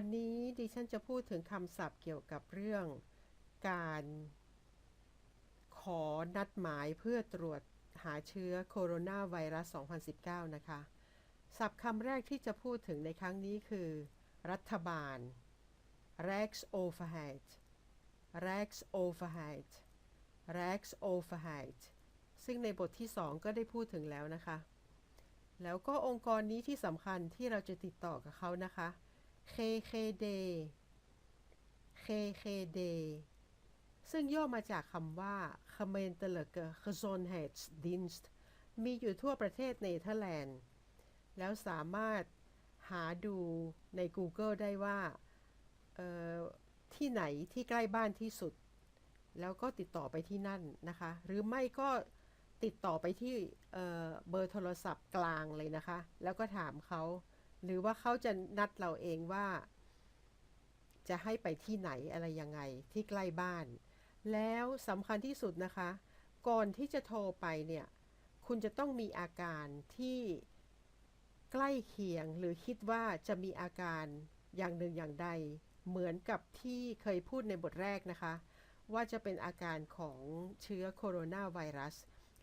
วันนี้ดิฉันจะพูดถึงคำศัพท์เกี่ยวกับเรื่อง การ ขอนัดหมายเพื่อตรวจหาเชื้อโคโรนาไวรัส 2019 นะคะ ศัพท์คำแรกที่จะพูดถึงในครั้งนี้คือ รัฐบาล Rijksoverheid Rijksoverheid Rijksoverheid ซึ่งในบทที่ 2 ก็ได้พูดถึงแล้วนะคะ แล้วก็องค์กรนี้ที่สำคัญที่เราจะติดต่อกับเขานะคะ GGD GGD ซึ่งย่อมาจากคำว่า Gemeentelijke Gezondheidsdienst มีอยู่ทั่วประเทศเนเธอร์แลนด์ แล้วสามารถหาดูใน Google ได้ว่าเอ่อที่ไหนที่ใกล้บ้านที่สุด แล้วก็ติดต่อไปที่นั่นนะคะ หรือไม่ก็ติดต่อไปที่เเบอร์โทรศัพท์กลางเลยนะคะ แล้วก็ถามเขา หรือว่าเขาจะนัดเราเองว่า จะให้ไปที่ไหนอะไรยังไงที่ใกล้บ้าน แล้วสำคัญที่สุดนะคะ ก่อนที่จะโทรไปเนี่ย คุณจะต้องมีอาการที่ใกล้เคียงหรือคิดว่าจะมีอาการอย่างหนึ่งอย่างใด เหมือนกับที่เคยพูดในบทแรกนะคะ ว่าจะเป็นอาการของเชื้อโคโรนาไวรัส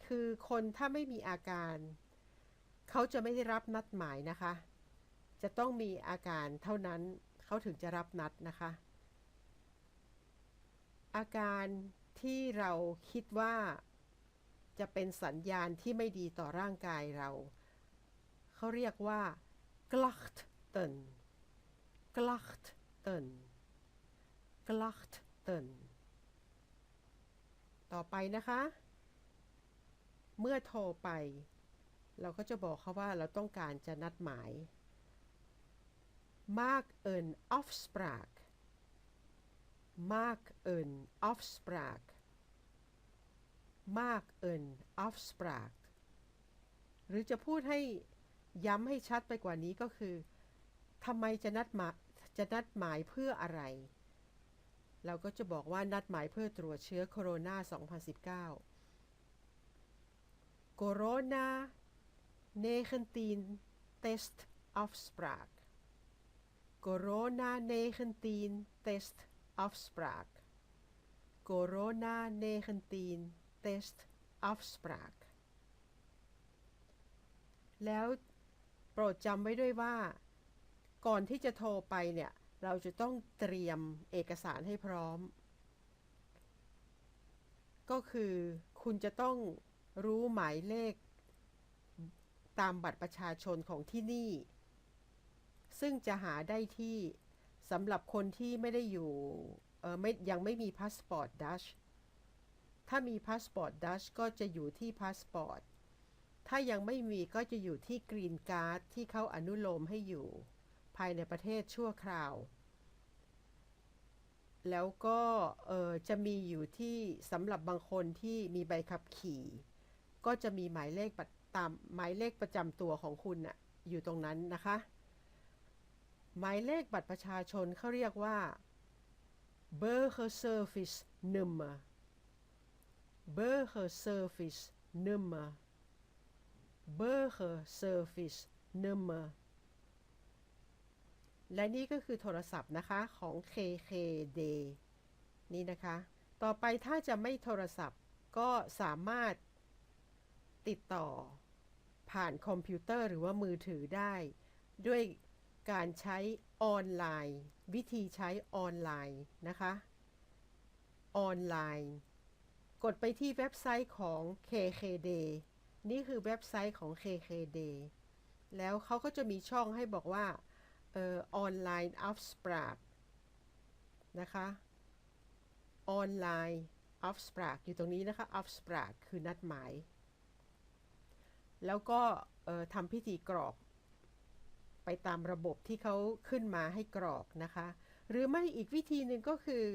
คือคนถ้าไม่มีอาการ เขาจะไม่ได้รับนัดหมายนะคะ จะต้องมีอาการเท่านั้นเขาถึงจะรับนัดนะคะ อาการที่เราคิดว่าจะเป็นสัญญาณที่ไม่ดีต่อร่างกายเรา เขาเรียกว่า klachten klachten klachten ต่อไปนะคะ เมื่อโทรไป เราก็จะบอกเขาว่าเราต้องการจะนัดหมาย maak een afspraak maak een afspraak maak een afspraak หรือจะพูดให้ย้ำให้ชัดไปกว่านี้ก็คือทำไมจะนัดมาจะนัดหมายเพื่ออะไร เราก็จะบอกว่านัดหมายเพื่อตรวจเชื้อโคโรนา 2019 Corona 19 test afspraak Corona 19 test afspraak Corona 19 test afspraak แล้วโปรดจำไว้ด้วยว่า ก่อนที่จะโทรไปเนี่ย เราจะต้องเตรียมเอกสารให้พร้อม ก็คือคุณจะต้องรู้หมายเลขตามบัตรประชาชนของที่นี่ ซึ่งจะหาได้ที่สำหรับคนที่ไม่ได้อยู่เออไม่ยังไม่มีพาสปอร์ตดัชถ้ามีพาสปอร์ตดัชก็จะอยู่ที่พาสปอร์ตถ้ายังไม่มีก็จะอยู่ที่กรีนการ์ดที่เขาอนุโลมให้อยู่ ภายในประเทศชั่วคราว แล้วก็เออจะมีอยู่ที่สำหรับบางคนที่มีใบขับขี่ ก็จะมีหมายเลขตามหมายเลขประจำตัวของคุณน่ะอยู่ตรงนั้นนะคะ หมายเลขบัตรประชาชนเขาเรียกว่า Burger Service Nummer Burger Service Nummer Burger Service Nummer และนี่ก็คือโทรศัพท์นะคะของ KKD นี่นะคะ ต่อไปถ้าจะไม่โทรศัพท์ก็สามารถติดต่อผ่านคอมพิวเตอร์หรือว่ามือถือได้ ด้วย การใช้ออนไลน์ วิธีใช้ออนไลน์นะคะ ออนไลน์ กดไปที่เว็บไซต์ของ KKD นี่คือเว็บไซต์ของ KKD แล้วเขาก็จะมีช่องให้บอกว่าเอ่อออนไลน์อัฟสปรากนะคะออนไลน์อัฟสปรากอยู่ตรงนี้นะคะอัฟสปรากคือนัดหมาย แล้วก็เอ่อทำพิธีกรอก ไปตามระบบที่เขาขึ้นมาให้กรอกนะคะ หรือไม่อีกวิธีหนึ่งก็คือ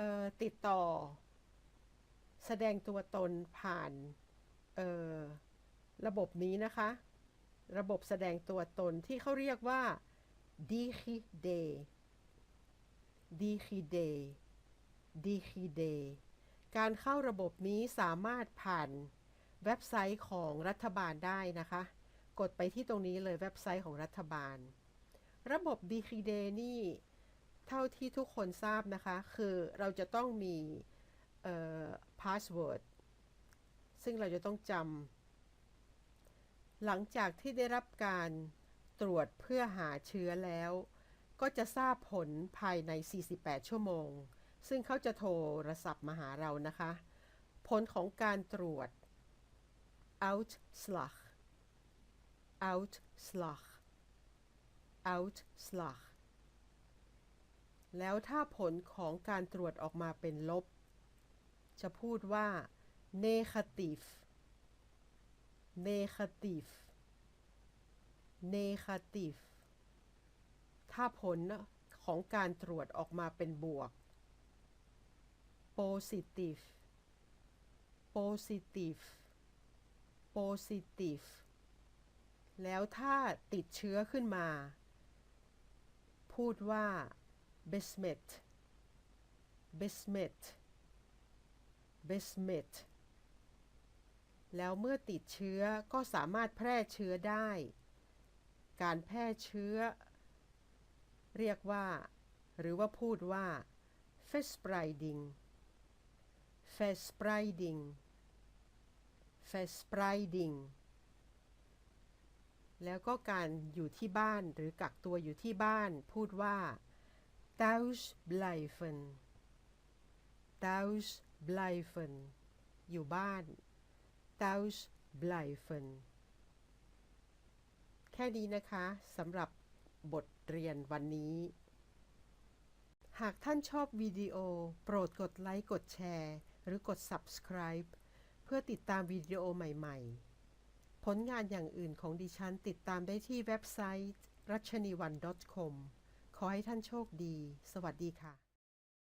ออติดต่อ แสดงตัวตนผ่านระบบนี้นะคะ ระบบแสดงตัวตนที่เขาเรียกว่า DigiD DigiD DigiD การเข้าระบบนี้สามารถผ่านเว็บไซต์ของรัฐบาลได้นะคะ กดไปที่ตรงนี้เลยเว็บไซต์ของรัฐบาล ระบบ d k d นี่เท่าที่ทุกคนทราบนะคะ คือเราจะต้องมีเอ่อ password ซึ่งเราจะต้องจำหลังจากที่ได้รับการตรวจเพื่อหาเชื้อแล้ว ก็จะทราบผลภายใน 48 ชั่วโมง ซึ่งเขาจะโทรศัพท์มาหาเรานะคะ ผลของการตรวจ outslag outslag outslag แล้วถ้าผลของการตรวจออกมาเป็นลบ จะพูดว่า negative negative negative ถ้าผลของการตรวจออกมาเป็นบวก positive positive positive แล้วถ้าติดเชื้อขึ้นมา พูดว่า besmet besmet besmet แล้วเมื่อติดเชื้อก็สามารถแพร่เชื้อได้ การแพร่เชื้อ เรียกว่า หรือว่าพูดว่า verspreiding verspreiding verspreiding แล้วก็การอยู่ที่บ้านหรือกักตัวอยู่ที่บ้าน พูดว่า thuis blijven thuis blijven อยู่บ้าน thuis blijven แค่นี้นะคะสำหรับบทเรียนวันนี้ หากท่านชอบวิดีโอ โปรดกดไลค์ กดแชร์ หรือกด subscribe เพื่อติดตามวิดีโอใหม่ ๆ ผลงานอย่างอื่นของดิฉันติดตามได้ที่เว็บไซต์รัชนีวัน .com ขอให้ท่านโชคดี สวัสดีค่ะ